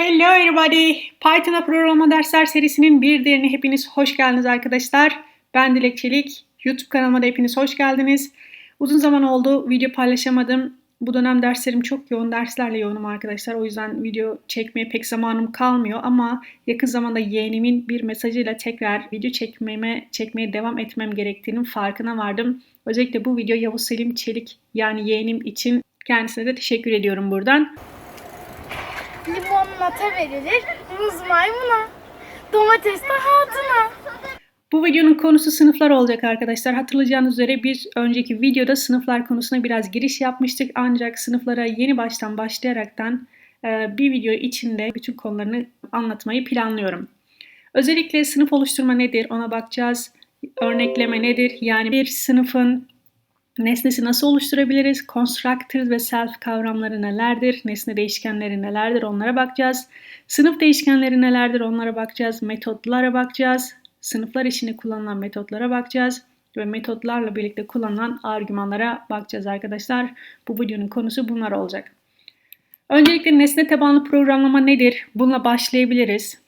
Hello everybody! Python'a programlama dersler serisinin bir diğerine hepiniz hoş geldiniz arkadaşlar. Ben Dilek Çelik. YouTube kanalıma da hepiniz hoş geldiniz. Uzun zaman oldu video paylaşamadım. Bu dönem derslerim çok yoğun, derslerle yoğunum arkadaşlar. O yüzden video çekmeye pek zamanım kalmıyor ama yakın zamanda yeğenimin bir mesajıyla tekrar video çekmeme, çekmeye devam etmem gerektiğinin farkına vardım. Özellikle bu video Yavuz Selim Çelik yani yeğenim için kendisine de teşekkür ediyorum buradan. Limon nata verilir, muz maymuna, domates de hatuna. Bu videonun konusu sınıflar olacak arkadaşlar. Hatırlayacağınız üzere bir önceki videoda sınıflar konusuna biraz giriş yapmıştık. Ancak sınıflara yeni baştan başlayaraktan e, bir video içinde bütün konularını anlatmayı planlıyorum. Özellikle sınıf oluşturma nedir ona bakacağız. Örnekleme nedir? Yani bir sınıfın nesnesi nasıl oluşturabiliriz? Constructors ve self kavramları nelerdir? Nesne değişkenleri nelerdir? Onlara bakacağız. Sınıf değişkenleri nelerdir? Onlara bakacağız. Metotlara bakacağız. Sınıflar içinde kullanılan metotlara bakacağız ve metotlarla birlikte kullanılan argümanlara bakacağız arkadaşlar. Bu videonun konusu bunlar olacak. Öncelikle nesne tabanlı programlama nedir? Bununla başlayabiliriz.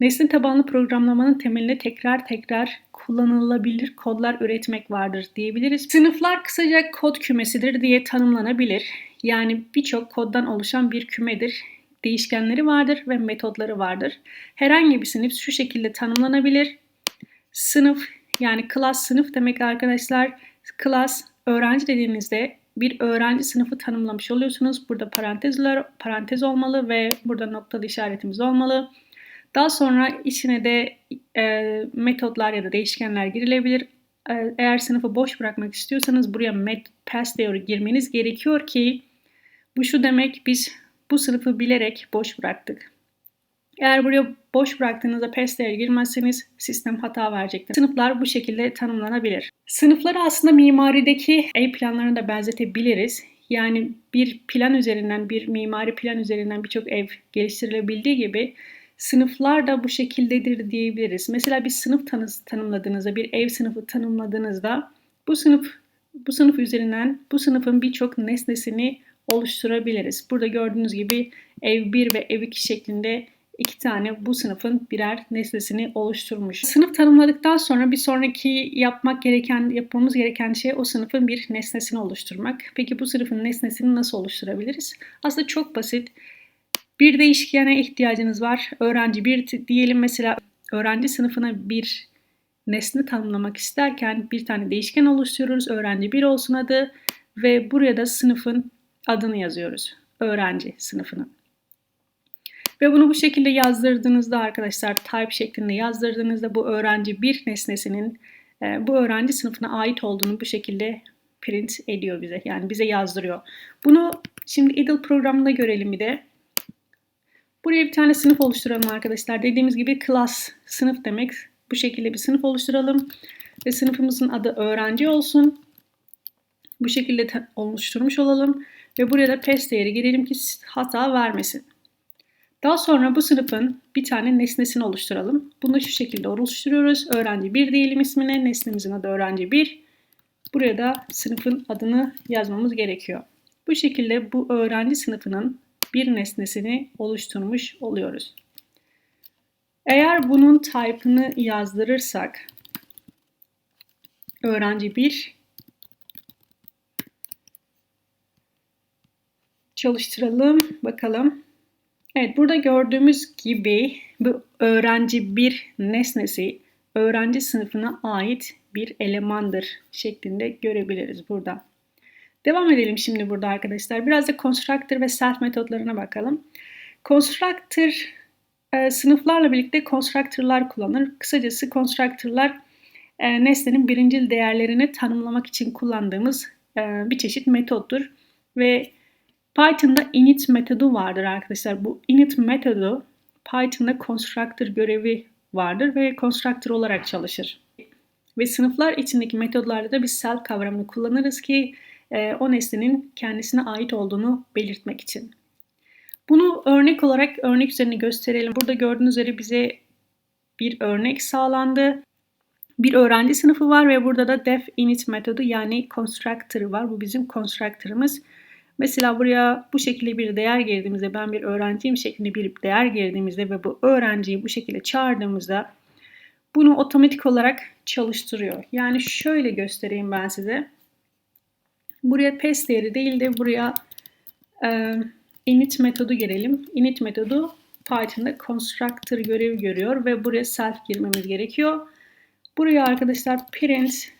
Nesne tabanlı programlamanın temelinde tekrar tekrar kullanılabilir kodlar üretmek vardır diyebiliriz. Sınıflar kısaca kod kümesidir diye tanımlanabilir. Yani birçok koddan oluşan bir kümedir. Değişkenleri vardır ve metotları vardır. Herhangi bir sınıf şu şekilde tanımlanabilir. Sınıf yani class sınıf demek arkadaşlar. Class öğrenci dediğinizde bir öğrenci sınıfı tanımlamış oluyorsunuz. Burada parantezler parantez olmalı ve burada noktalı işaretimiz olmalı. Daha sonra içine de e, metotlar ya da değişkenler girilebilir. E, eğer sınıfı boş bırakmak istiyorsanız buraya met pass değeri girmeniz gerekiyor ki bu şu demek biz bu sınıfı bilerek boş bıraktık. Eğer buraya boş bıraktığınızda pass değeri girmezseniz sistem hata verecektir. Sınıflar bu şekilde tanımlanabilir. Sınıfları aslında mimarideki ev planlarına da benzetebiliriz. Yani bir plan üzerinden, bir mimari plan üzerinden birçok ev geliştirilebildiği gibi Sınıflar da bu şekildedir diyebiliriz. Mesela bir sınıf tanı tanımladığınızda, bir ev sınıfı tanımladığınızda bu sınıf bu sınıf üzerinden bu sınıfın birçok nesnesini oluşturabiliriz. Burada gördüğünüz gibi ev 1 ve ev 2 şeklinde iki tane bu sınıfın birer nesnesini oluşturmuş. Sınıf tanımladıktan sonra bir sonraki yapmak gereken, yapmamız gereken şey o sınıfın bir nesnesini oluşturmak. Peki bu sınıfın nesnesini nasıl oluşturabiliriz? Aslında çok basit. Bir değişkene ihtiyacınız var. Öğrenci bir diyelim mesela öğrenci sınıfına bir nesne tanımlamak isterken bir tane değişken oluşturuyoruz. Öğrenci bir olsun adı ve buraya da sınıfın adını yazıyoruz. Öğrenci sınıfını. Ve bunu bu şekilde yazdırdığınızda arkadaşlar type şeklinde yazdırdığınızda bu öğrenci bir nesnesinin e, bu öğrenci sınıfına ait olduğunu bu şekilde print ediyor bize. Yani bize yazdırıyor. Bunu şimdi idle programında görelim bir de. Buraya bir tane sınıf oluşturalım arkadaşlar. Dediğimiz gibi class sınıf demek. Bu şekilde bir sınıf oluşturalım. Ve sınıfımızın adı öğrenci olsun. Bu şekilde oluşturmuş olalım. Ve buraya da pass değeri girelim ki hata vermesin. Daha sonra bu sınıfın bir tane nesnesini oluşturalım. Bunu şu şekilde oluşturuyoruz. Öğrenci 1 diyelim ismine. Nesnemizin adı öğrenci 1. Buraya da sınıfın adını yazmamız gerekiyor. Bu şekilde bu öğrenci sınıfının bir nesnesini oluşturmuş oluyoruz. Eğer bunun type'ını yazdırırsak öğrenci 1 çalıştıralım bakalım. Evet burada gördüğümüz gibi bu öğrenci bir nesnesi öğrenci sınıfına ait bir elemandır şeklinde görebiliriz burada. Devam edelim şimdi burada arkadaşlar. Biraz da constructor ve self metotlarına bakalım. Constructor e, sınıflarla birlikte constructor'lar kullanır. Kısacası constructor'lar e, nesnenin birincil değerlerini tanımlamak için kullandığımız e, bir çeşit metottur. Ve Python'da init metodu vardır arkadaşlar. Bu init metodu Python'da constructor görevi vardır ve constructor olarak çalışır. Ve sınıflar içindeki metodlarda da biz self kavramını kullanırız ki o nesnenin kendisine ait olduğunu belirtmek için. Bunu örnek olarak örnek üzerine gösterelim. Burada gördüğünüz üzere bize bir örnek sağlandı. Bir öğrenci sınıfı var ve burada da def init metodu yani constructor var. Bu bizim constructor'ımız. Mesela buraya bu şekilde bir değer girdiğimizde ben bir öğrenciyim şeklinde bir değer girdiğimizde ve bu öğrenciyi bu şekilde çağırdığımızda bunu otomatik olarak çalıştırıyor. Yani şöyle göstereyim ben size. Buraya pass değeri değil de buraya e, init metodu girelim. Init metodu Python'da constructor görevi görüyor ve buraya self girmemiz gerekiyor. Buraya arkadaşlar print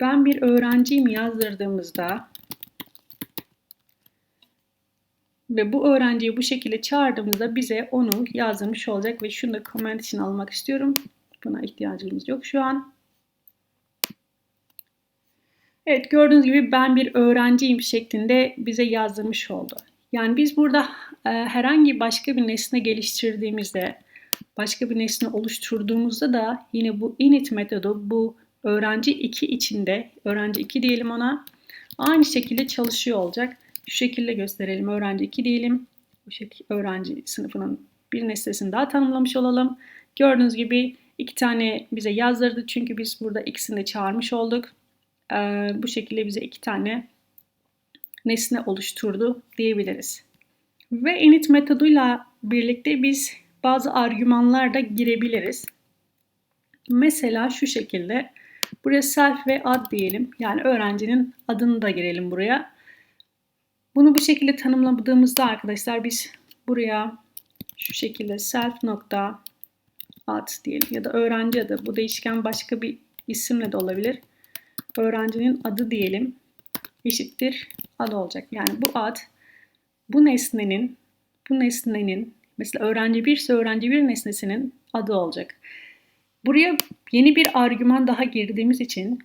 ben bir öğrenciyim yazdırdığımızda ve bu öğrenciyi bu şekilde çağırdığımızda bize onu yazdırmış olacak ve şunu da comment için almak istiyorum. Buna ihtiyacımız yok şu an. Evet gördüğünüz gibi ben bir öğrenciyim şeklinde bize yazdırmış oldu. Yani biz burada e, herhangi başka bir nesne geliştirdiğimizde, başka bir nesne oluşturduğumuzda da yine bu init metodu bu öğrenci 2 içinde, öğrenci 2 diyelim ona, aynı şekilde çalışıyor olacak. Şu şekilde gösterelim. Öğrenci 2 diyelim. Bu şekilde öğrenci sınıfının bir nesnesini daha tanımlamış olalım. Gördüğünüz gibi iki tane bize yazdırdı. Çünkü biz burada ikisini de çağırmış olduk. Ee, bu şekilde bize iki tane nesne oluşturdu diyebiliriz. Ve init metoduyla birlikte biz bazı argümanlar da girebiliriz. Mesela şu şekilde buraya self ve ad diyelim. Yani öğrencinin adını da girelim buraya. Bunu bu şekilde tanımladığımızda arkadaşlar biz buraya şu şekilde self nokta ad diyelim ya da öğrenci adı. Bu değişken başka bir isimle de olabilir. Öğrencinin adı diyelim eşittir ad olacak. Yani bu ad bu nesnenin bu nesnenin mesela öğrenci bir ise öğrenci bir nesnesinin adı olacak. Buraya yeni bir argüman daha girdiğimiz için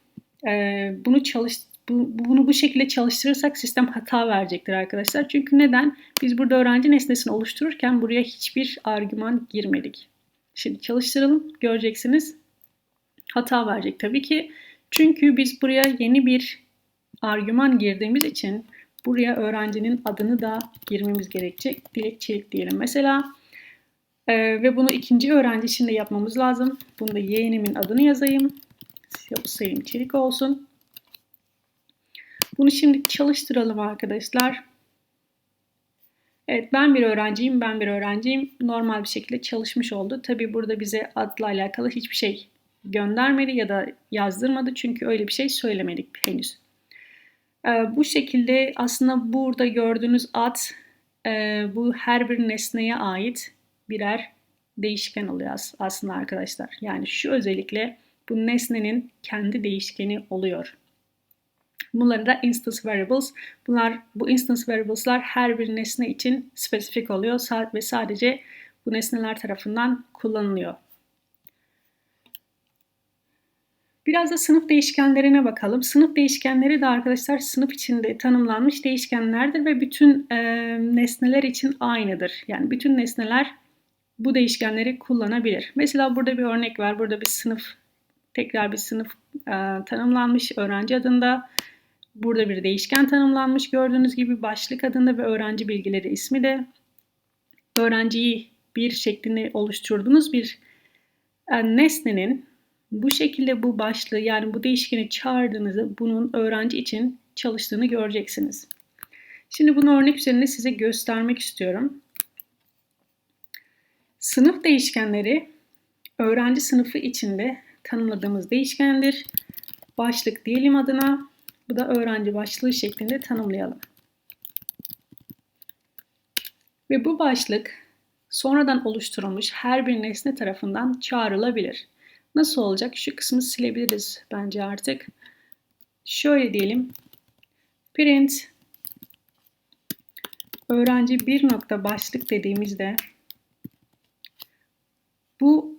e, bunu çalış bu, bunu bu şekilde çalıştırırsak sistem hata verecektir arkadaşlar. Çünkü neden? Biz burada öğrenci nesnesini oluştururken buraya hiçbir argüman girmedik. Şimdi çalıştıralım. Göreceksiniz. Hata verecek tabii ki. Çünkü biz buraya yeni bir argüman girdiğimiz için buraya öğrencinin adını da girmemiz gerekecek. Dilekçelik diyelim mesela. Ee, ve bunu ikinci öğrenci için de yapmamız lazım. Bunda yeğenimin adını yazayım. Sayım Çelik olsun. Bunu şimdi çalıştıralım arkadaşlar. Evet ben bir öğrenciyim, ben bir öğrenciyim. Normal bir şekilde çalışmış oldu. Tabi burada bize adla alakalı hiçbir şey göndermedi ya da yazdırmadı. Çünkü öyle bir şey söylemedik henüz. Ee, bu şekilde aslında burada gördüğünüz ad e, bu her bir nesneye ait birer değişken oluyor aslında arkadaşlar. Yani şu özellikle bu nesnenin kendi değişkeni oluyor. Bunları da instance variables. Bunlar bu instance variables'lar her bir nesne için spesifik oluyor ve sadece bu nesneler tarafından kullanılıyor. Biraz da sınıf değişkenlerine bakalım. Sınıf değişkenleri de arkadaşlar sınıf içinde tanımlanmış değişkenlerdir ve bütün e, nesneler için aynıdır. Yani bütün nesneler bu değişkenleri kullanabilir. Mesela burada bir örnek var. Burada bir sınıf, tekrar bir sınıf e, tanımlanmış öğrenci adında. Burada bir değişken tanımlanmış. Gördüğünüz gibi başlık adında ve öğrenci bilgileri ismi de öğrenciyi bir şeklinde oluşturduğunuz bir e, nesnenin bu şekilde bu başlığı yani bu değişkeni çağırdığınızda bunun öğrenci için çalıştığını göreceksiniz. Şimdi bunu örnek üzerinde size göstermek istiyorum. Sınıf değişkenleri öğrenci sınıfı içinde tanımladığımız değişkendir. Başlık diyelim adına. Bu da öğrenci başlığı şeklinde tanımlayalım. Ve bu başlık sonradan oluşturulmuş her bir nesne tarafından çağrılabilir. Nasıl olacak? Şu kısmı silebiliriz bence artık. Şöyle diyelim. Print öğrenci bir nokta başlık dediğimizde bu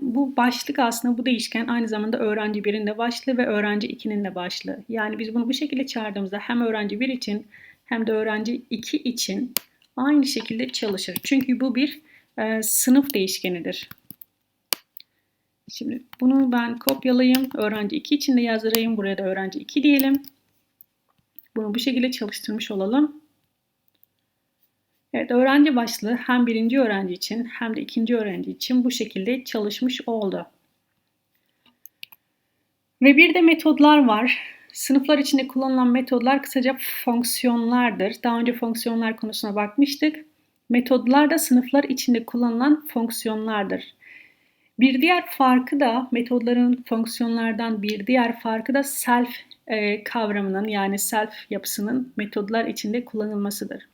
bu başlık aslında bu değişken aynı zamanda öğrenci 1'in de başlığı ve öğrenci 2'nin de başlığı. Yani biz bunu bu şekilde çağırdığımızda hem öğrenci 1 için hem de öğrenci 2 için aynı şekilde çalışır. Çünkü bu bir e, sınıf değişkenidir. Şimdi bunu ben kopyalayayım. Öğrenci 2 için de yazdırayım. Buraya da öğrenci 2 diyelim. Bunu bu şekilde çalıştırmış olalım. Evet, öğrenci başlığı hem birinci öğrenci için hem de ikinci öğrenci için bu şekilde çalışmış oldu. Ve bir de metodlar var. sınıflar içinde kullanılan metodlar kısaca fonksiyonlardır. Daha önce fonksiyonlar konusuna bakmıştık. Metodlar da sınıflar içinde kullanılan fonksiyonlardır. Bir diğer farkı da metodların fonksiyonlardan bir diğer farkı da self e, kavramının yani self yapısının metodlar içinde kullanılmasıdır.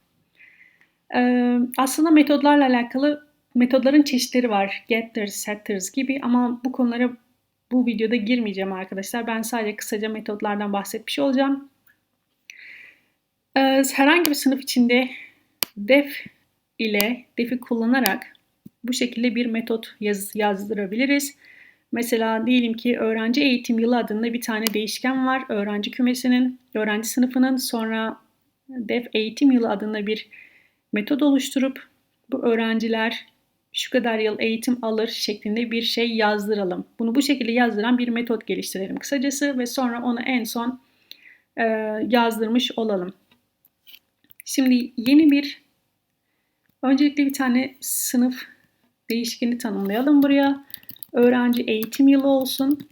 E, aslında metodlarla alakalı metodların çeşitleri var. Getters, setters gibi ama bu konulara bu videoda girmeyeceğim arkadaşlar. Ben sadece kısaca metodlardan bahsetmiş olacağım. E, herhangi bir sınıf içinde def ile def'i kullanarak bu şekilde bir metot yaz, yazdırabiliriz. Mesela diyelim ki öğrenci eğitim yılı adında bir tane değişken var. Öğrenci kümesinin, öğrenci sınıfının sonra def eğitim yılı adında bir metot oluşturup bu öğrenciler şu kadar yıl eğitim alır şeklinde bir şey yazdıralım. Bunu bu şekilde yazdıran bir metot geliştirelim kısacası ve sonra onu en son e, yazdırmış olalım. Şimdi yeni bir öncelikle bir tane sınıf değişkeni tanımlayalım buraya. Öğrenci eğitim yılı olsun.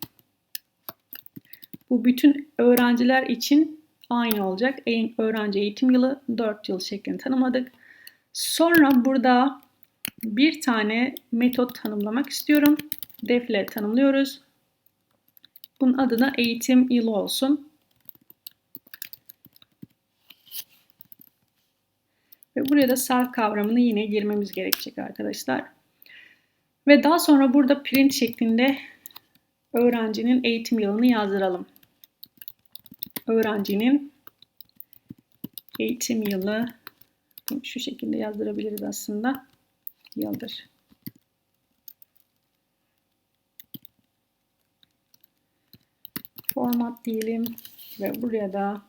Bu bütün öğrenciler için aynı olacak. Öğrenci eğitim yılı 4 yıl şeklinde tanımladık. Sonra burada bir tane metot tanımlamak istiyorum. Def ile tanımlıyoruz. Bunun adına eğitim yılı olsun. Ve buraya da self kavramını yine girmemiz gerekecek arkadaşlar. Ve daha sonra burada print şeklinde öğrencinin eğitim yılını yazdıralım. Öğrencinin eğitim yılı şu şekilde yazdırabiliriz aslında. Yıldır. Format diyelim ve buraya da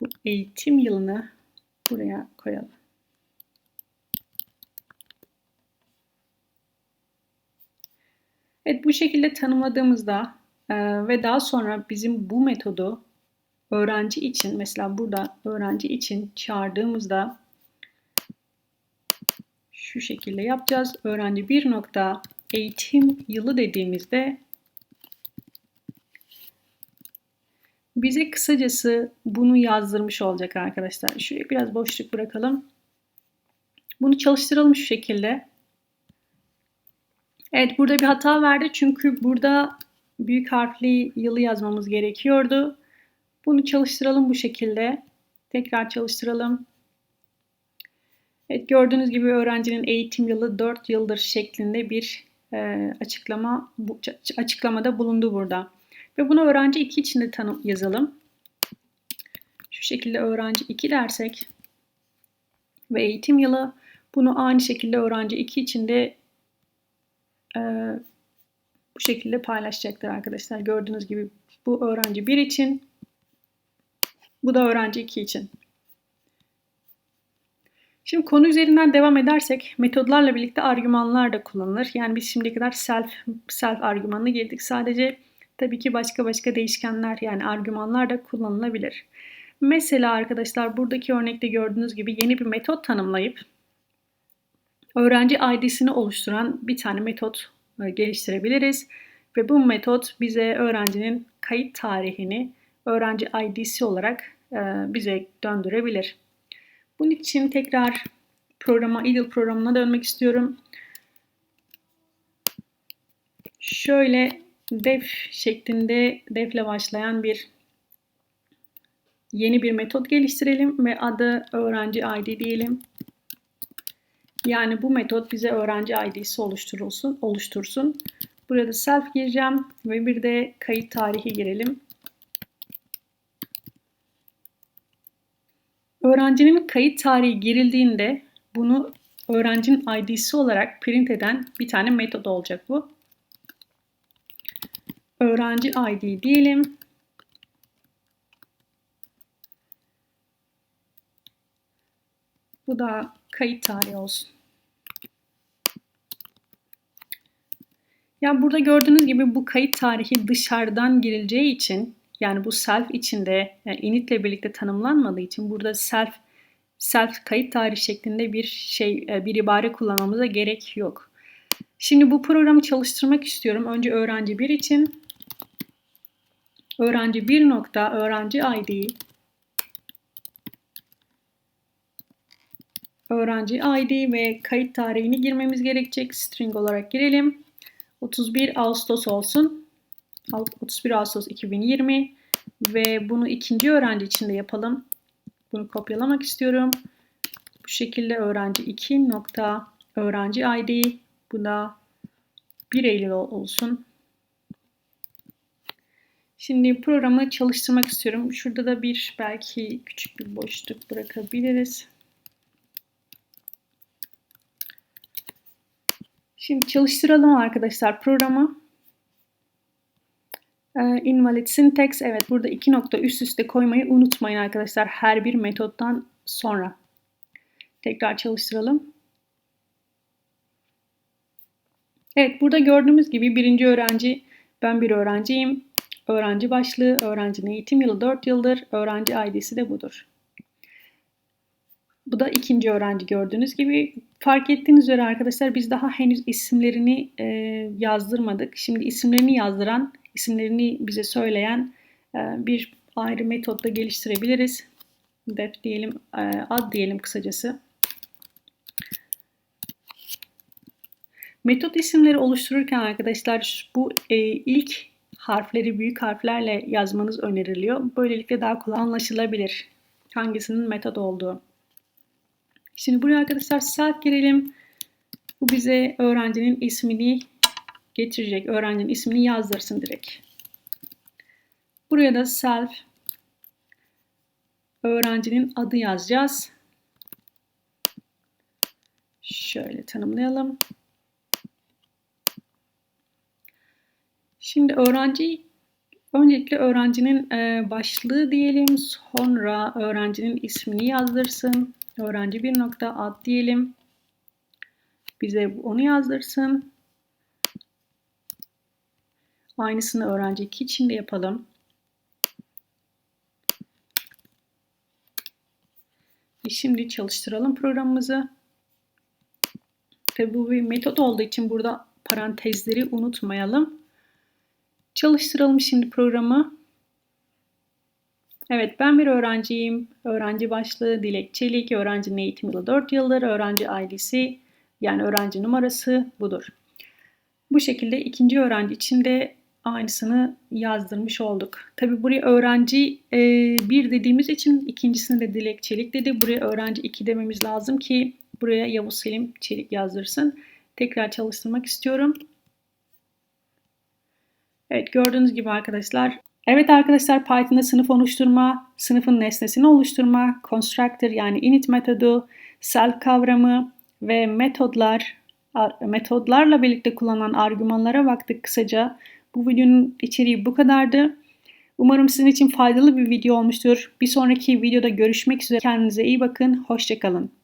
bu eğitim yılını buraya koyalım. Evet bu şekilde tanımladığımızda e, ve daha sonra bizim bu metodu öğrenci için mesela burada öğrenci için çağırdığımızda şu şekilde yapacağız. Öğrenci bir nokta eğitim yılı dediğimizde bize kısacası bunu yazdırmış olacak arkadaşlar. Şuraya biraz boşluk bırakalım. Bunu çalıştıralım şu şekilde. Evet burada bir hata verdi çünkü burada büyük harfli yılı yazmamız gerekiyordu. Bunu çalıştıralım bu şekilde. Tekrar çalıştıralım. Evet gördüğünüz gibi öğrencinin eğitim yılı 4 yıldır şeklinde bir e, açıklama bu, açıklamada bulundu burada. Ve bunu öğrenci 2 için de tanım yazalım. Şu şekilde öğrenci 2 dersek ve eğitim yılı bunu aynı şekilde öğrenci 2 için de e, bu şekilde paylaşacaktır arkadaşlar. Gördüğünüz gibi bu öğrenci 1 için, bu da öğrenci 2 için. Şimdi konu üzerinden devam edersek metodlarla birlikte argümanlar da kullanılır. Yani biz şimdiye kadar self self argümanına girdik. Sadece tabii ki başka başka değişkenler yani argümanlar da kullanılabilir. Mesela arkadaşlar buradaki örnekte gördüğünüz gibi yeni bir metot tanımlayıp öğrenci ID'sini oluşturan bir tane metot e, geliştirebiliriz. Ve bu metot bize öğrencinin kayıt tarihini öğrenci ID'si olarak e, bize döndürebilir. Bunun için tekrar programa, idle programına dönmek istiyorum. Şöyle def şeklinde defle başlayan bir yeni bir metot geliştirelim ve adı öğrenci ID diyelim. Yani bu metot bize öğrenci ID'si oluşturulsun, oluştursun. Burada self gireceğim ve bir de kayıt tarihi girelim. Öğrencinin kayıt tarihi girildiğinde bunu öğrencinin ID'si olarak print eden bir tane metot olacak bu. Öğrenci ID diyelim. Bu da kayıt tarihi olsun. Yani burada gördüğünüz gibi bu kayıt tarihi dışarıdan girileceği için yani bu self içinde yani init ile birlikte tanımlanmadığı için burada self self kayıt tarihi şeklinde bir şey e, bir ibare kullanmamıza gerek yok. Şimdi bu programı çalıştırmak istiyorum. Önce öğrenci 1 için öğrenci 1 nokta öğrenci ID öğrenci ID ve kayıt tarihini girmemiz gerekecek. String olarak girelim. 31 Ağustos olsun. 31 Ağustos 2020 ve bunu ikinci öğrenci için de yapalım. Bunu kopyalamak istiyorum. Bu şekilde öğrenci 2 nokta öğrenci ID bu da 1 Eylül olsun. Şimdi programı çalıştırmak istiyorum. Şurada da bir belki küçük bir boşluk bırakabiliriz. Şimdi çalıştıralım arkadaşlar programı. Ee, invalid syntax. Evet burada iki nokta üst üste koymayı unutmayın arkadaşlar. Her bir metottan sonra. Tekrar çalıştıralım. Evet burada gördüğümüz gibi birinci öğrenci ben bir öğrenciyim. Öğrenci başlığı, öğrencinin eğitim yılı 4 yıldır, öğrenci ID'si de budur. Bu da ikinci öğrenci gördüğünüz gibi. Fark ettiğiniz üzere arkadaşlar biz daha henüz isimlerini e, yazdırmadık. Şimdi isimlerini yazdıran, isimlerini bize söyleyen e, bir ayrı metotla geliştirebiliriz. Def diyelim, e, ad diyelim kısacası. Metot isimleri oluştururken arkadaşlar bu e, ilk harfleri büyük harflerle yazmanız öneriliyor. Böylelikle daha kolay anlaşılabilir hangisinin metot olduğu. Şimdi buraya arkadaşlar self girelim. Bu bize öğrencinin ismini getirecek. Öğrencinin ismini yazdırsın direkt. Buraya da self öğrencinin adı yazacağız. Şöyle tanımlayalım. Şimdi öğrenci öncelikle öğrencinin başlığı diyelim. Sonra öğrencinin ismini yazdırsın. Öğrenci bir nokta ad diyelim. Bize onu yazdırsın. Aynısını öğrenci 2 için de yapalım. E şimdi çalıştıralım programımızı. Tabi bu bir metot olduğu için burada parantezleri unutmayalım. Çalıştıralım şimdi programı. Evet ben bir öğrenciyim. Öğrenci başlığı Dilek Çelik. Öğrencinin eğitim yılı 4 yıldır. Öğrenci ID'si yani öğrenci numarası budur. Bu şekilde ikinci öğrenci için de aynısını yazdırmış olduk. Tabi buraya öğrenci e, 1 dediğimiz için ikincisini de Dilek Çelik dedi. Buraya öğrenci 2 dememiz lazım ki buraya Yavuz Selim Çelik yazdırsın. Tekrar çalıştırmak istiyorum. Evet gördüğünüz gibi arkadaşlar. Evet arkadaşlar Python'da sınıf oluşturma, sınıfın nesnesini oluşturma, constructor yani init metodu, self kavramı ve metodlar, metodlarla birlikte kullanılan argümanlara baktık kısaca. Bu videonun içeriği bu kadardı. Umarım sizin için faydalı bir video olmuştur. Bir sonraki videoda görüşmek üzere. Kendinize iyi bakın. Hoşçakalın.